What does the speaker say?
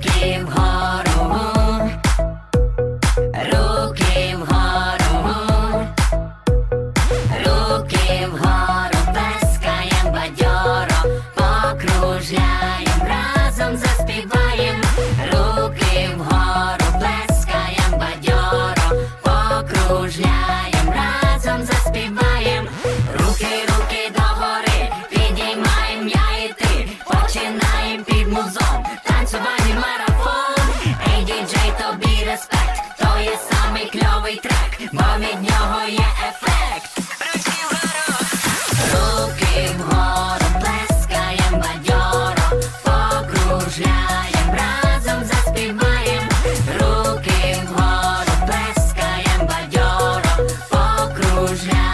руки вгору, руки вгору, руки вгору, плескаєм бадьоро, покружляєм, разом заспіваєм, руки вгору, плескаєм бадьоро, покружляєм, разом заспіваєм. Респект, то є самий кльовий трек, бо від нього є ефект. Руки вгору, плескаєм бадьоро, покружляєм, разом заспіваєм. Руки вгору, плескаєм бадьоро, покружляєм.